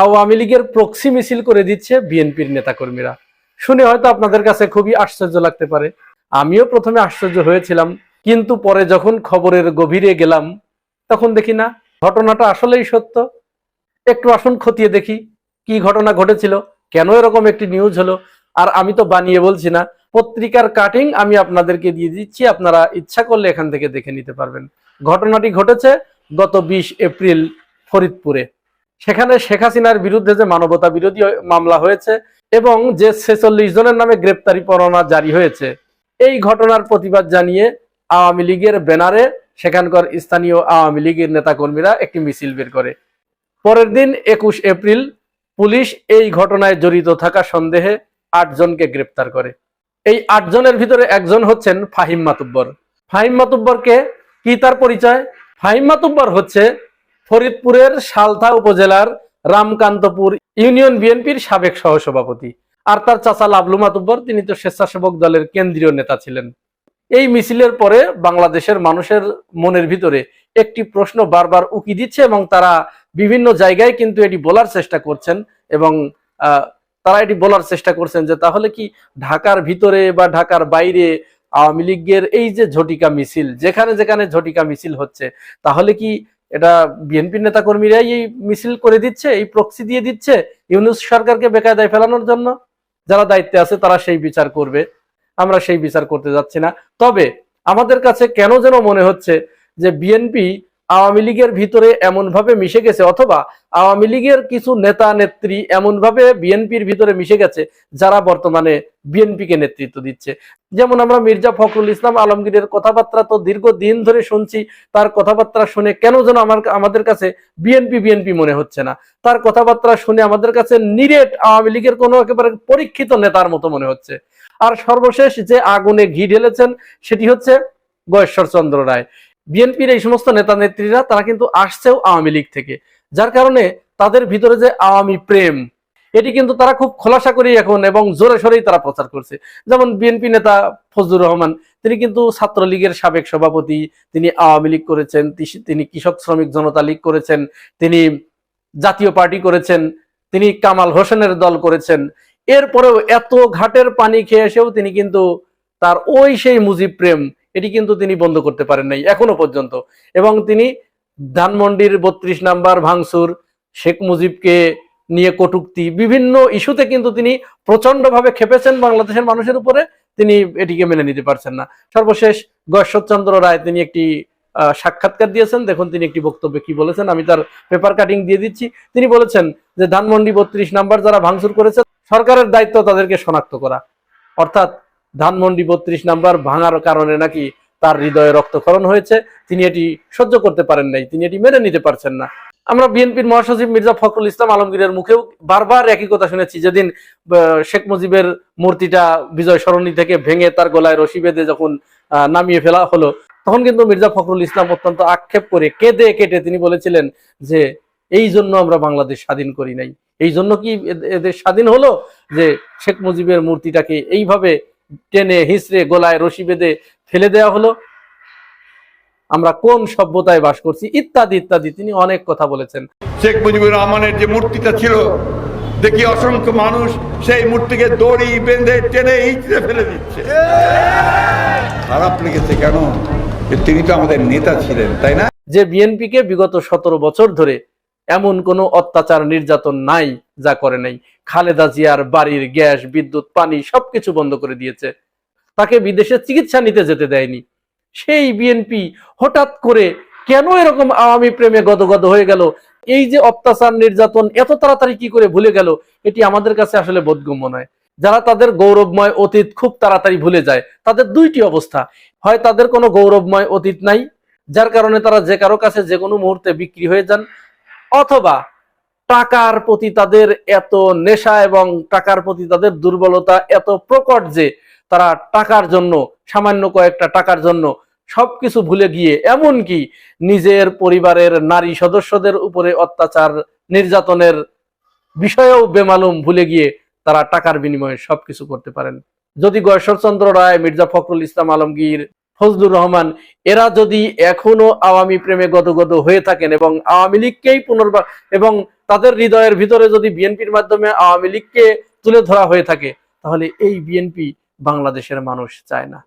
আওয়ামী লীগের প্রক্সি মিছিল করে দিচ্ছে বিএনপির নেতাকর্মীরা। শুনে হয়তো আপনাদের কাছে খুবই আশ্চর্য লাগতে পারে। আমিও প্রথমে আশ্চর্য হয়েছিলাম, কিন্তু পরে যখন খবরের গভীরে গেলাম, তখন দেখি না, ঘটনাটা আসলেই সত্য। একটু আসুন খতিয়ে দেখি, কি ঘটনা ঘটেছিল, কেন এরকম একটি নিউজ হলো, আর আমি তো বানিয়ে বলছি না, পত্রিকার কাটিং আমি আপনাদেরকে দিয়ে দিচ্ছি, আপনারা ইচ্ছা করলে এখান থেকে দেখে নিতে পারবেন। ঘটনাটি ঘটেছে গত বিশ এপ্রিল ফরিদপুরে। সেখানে শেখ হাসিনার বিরুদ্ধে যে মানবতা বিরোধী মামলা হয়েছে এবং যে ছেচল্লিশ জনের নামে গ্রেপ্তারি পরোয়ানা জারি হয়েছে, এই ঘটনার প্রতিবাদ জানিয়ে আওয়ামী লীগের ব্যানারে সেখানকার স্থানীয় আওয়ামী লীগের নেতাকর্মীরা একটি মিছিল বের করে। পরের দিন একুশ এপ্রিল পুলিশ এই ঘটনায় জড়িত থাকা সন্দেহে আটজনকে গ্রেপ্তার করে। এই আটজনের ভিতরে একজন হচ্ছেন ফাহিম মাতুব্বর। ফাহিম মাতুব্বরকে কি তার পরিচয়? ফাহিম মাতুব্বর হচ্ছে ফরিদপুরের সালথা উপজেলার রামকান্তপুর ইউনিয়ন বিএনপির সাবেক সহসভাপতি। আর তার চাচা লাবলু মাতুব্বর, তিনি তো স্বেচ্ছাসেবক দলের কেন্দ্রীয় নেতা ছিলেন। এই মিছিলের পরে বাংলাদেশের মানুষের মনের ভিতরে একটি প্রশ্ন বারবার উকি দিচ্ছে এবং তারা বিভিন্ন জায়গায় কিন্তু এটি বলার চেষ্টা করছেন এবং তারা এটি বলার চেষ্টা করছেন যে তাহলে কি ঢাকার ভিতরে বা ঢাকার বাইরে আওয়ামী লীগের এই যে ঝটিকা মিছিল, যেখানে যেখানে ঝটিকা মিছিল হচ্ছে, তাহলে কি এটা বিএনপি নেতাকর্মীরাই এই মিছিল করে দিচ্ছে, এই প্রক্সি দিয়ে দিচ্ছে ইউনুস সরকারকে বেকায়দায় ফেলানোর জন্য। যারা দায়িত্বে আছে তারা সেই বিচার করবে। আমরা সেই বিচার করতে যাচ্ছি না। তবে আমাদের কাছে কেন যেন মনে হচ্ছে যে বিএনপি আওয়ামী লীগের ভিতরে এমন ভাবে মিশে গেছে অথবা আওয়ামী লীগের কিছু নেতা নেত্রী এমন ভাবে বিএনপির ভিতরে মিশে গেছে যারা বর্তমানে বিএনপিকে নেতৃত্ব দিচ্ছে। যেমন আমরা মির্জা ফখরুল ইসলাম আলমগীরের কথাবার্তা তো দীর্ঘদিন ধরে শুনছি, তার কথাবার্তা শুনে কেন যেন আমার আমাদের কাছে বিএনপি বিএনপি মনে হচ্ছে না। তার কথাবার্তা শুনে আমাদের কাছে নিরেট আওয়ামী লীগের কোনো একেবারে পরীক্ষিত নেতার মতো মনে হচ্ছে। আর সর্বশেষ যে আগুনে ঘি ঢেলেছেন, সেটি হচ্ছে গয়েশ্বর চন্দ্র রায়। বিএনপির এই সমস্ত নেতা নেত্রীরা, তারা কিন্তু আসছেও আওয়ামী লীগ থেকে। যার কারণে তাদের ভিতরে যে আওয়ামী প্রেম এটি কিন্তু তারা খুব খোলাসা করেই এখন এবং জোরে সরেই তারা প্রচার করছে। যেমন বিএনপি নেতা ফজলুর রহমান, তিনি কিন্তু ছাত্রলীগের সাবেক সভাপতি, তিনি আওয়ামী লীগ করেছেন তিনি কৃষক শ্রমিক জনতা লীগ করেছেন, তিনি জাতীয় পার্টি করেছেন, তিনি কামাল হোসেনের দল করেছেন। এরপরেও এত ঘাটের পানি খেয়ে এসেও তিনি কিন্তু তার ওই সেই মুজিব প্রেম, এটি কিন্তু তিনি বন্ধ করতে পারেন নাই এখনও পর্যন্ত। এবং তিনি ধানমন্ডির বত্রিশ নাম্বার ভাঙসুর শেখ মুজিবকে নিয়ে কটুক্তি, বিভিন্ন ইস্যুতে কিন্তু তিনি প্রচন্ডভাবে খেপেছেন বাংলাদেশের মানুষের উপরে, তিনি এটিকে মেনে নিতে পারছেন না। সর্বশেষ গশ্বরচন্দ্র রায় তিনি একটি সাক্ষাৎকার দিয়েছেন, দেখুন তিনি একটি বক্তব্যে কি বলেছেন, আমি তার পেপার কাটিং দিয়ে দিচ্ছি। তিনি বলেছেন যে, ধানমন্ডি বত্রিশ নাম্বার যারা ভাঙচুর করেছে, সরকারের দায়িত্ব তাদেরকে শনাক্ত করা। অর্থাৎ, ধানমন্ডি বত্রিশ নাম্বার ভাঙার কারণে নাকি তার হৃদয়ে রক্তক্ষরণ হয়েছে, তিনি এটি সহ্য করতে পারেন নাই, তিনি এটি মেনে নিতে পারছেন না। আমরা বিএনপির মহাসচিব মির্জা ফখরুল ইসলাম আলমগীরের মুখেও বারবার একই কথা শুনেছি, যেদিন শেখ মুজিবের মূর্তিটা বিজয় সরণি থেকে ভেঙে তার গলায় রশি বেঁধে যখন নামিয়ে ফেলা হলো, তখন কিন্তু মির্জা ফখরুল ইসলাম অত্যন্ত আক্ষেপ করে কেঁদে কেটে তিনি বলেছিলেন যে, এই জন্য আমরা বাংলাদেশ স্বাধীন করি নাই। এই জন্য কি এদের স্বাধীন হলো? যে, শেখ মুজিবের মূর্তিটাকে এইভাবে টেনে হিসড়ে গলায় রশি বেঁধে ফেলে দেওয়া হলো? আমরা কোন সভ্যতায় বাস করছি ইত্যাদি ইত্যাদি। তিনি অনেক কথা বলেছেন। শেখ মুজিবুর রহমানের যে মূর্তিটা ছিল দেখি অসংখ্য মানুষ সেই মূর্তিকে দড়ি বেঁধে টেনে ইঁচড়ে ফেলে দিচ্ছে। খারাপ লেগেছে কেন? তিনি তো আমাদের নেতা ছিলেন তাই না? যে বিএনপিকে বিগত সতেরো বছর ধরে এমন কোনো অত্যাচার নির্যাতন নাই যা করে নাই। খালেদা জিয়ার বাড়ির গ্যাস বিদ্যুৎ পানি সবকিছু বন্ধ করে দিয়েছে। তাকে বিদেশে চিকিৎসা নিতে যেতে দেয়নি। সেই বিএনপি হঠাৎ করে কেন এরকম আওয়ামী প্রেমে গদগদ হয়ে গেল? এই যে অত্যাচার, নির্যাতন, এত তাড়াতাড়ি কি করে ভুলে গেল? এটি আমাদের কাছে আসলে বোধগম্য নয়। যারা তাদের গৌরবময় অতীত খুব তাড়াতাড়ি ভুলে যায়, তাদের দুইটি অবস্থা। হয় তাদের কোনো গৌরবময় অতীত নাই, যার কারণে তারা যে কারও কাছে যে কোনো মুহূর্তে বিক্রি হয়ে যান, অথবা টাকার প্রতি তাদের এত নেশা এবং টাকার প্রতি তাদের দুর্বলতা এত প্রকট যে তারা টাকার জন্য, সামান্য কয়েকটা টাকার জন্য সবকিছু ভুলে গিয়ে, এমনকি নিজের পরিবারের নারী সদস্যদের উপরে অত্যাচার, নির্যাতনের বিষয়েও বেমালুম ভুলে গিয়ে তারা টাকার বিনিময়ে সবকিছু করতে পারেন। যদি গয়েশ্বরচন্দ্র রায়, মির্জা ফখরুল ইসলাম আলমগীর, ফজলুর রহমান, এরা যদি এখনও আওয়ামী প্রেমে গদগদ হয়ে থাকেন এবং আওয়ামী লীগকেই পুনর্বার এবং তাদের হৃদয়ের ভিতরে যদি বিএনপির মাধ্যমে আওয়ামী লীগকে তুলে ধরা হয়ে থাকে, তাহলে এই বিএনপি বাংলাদেশের মানুষ চায় না।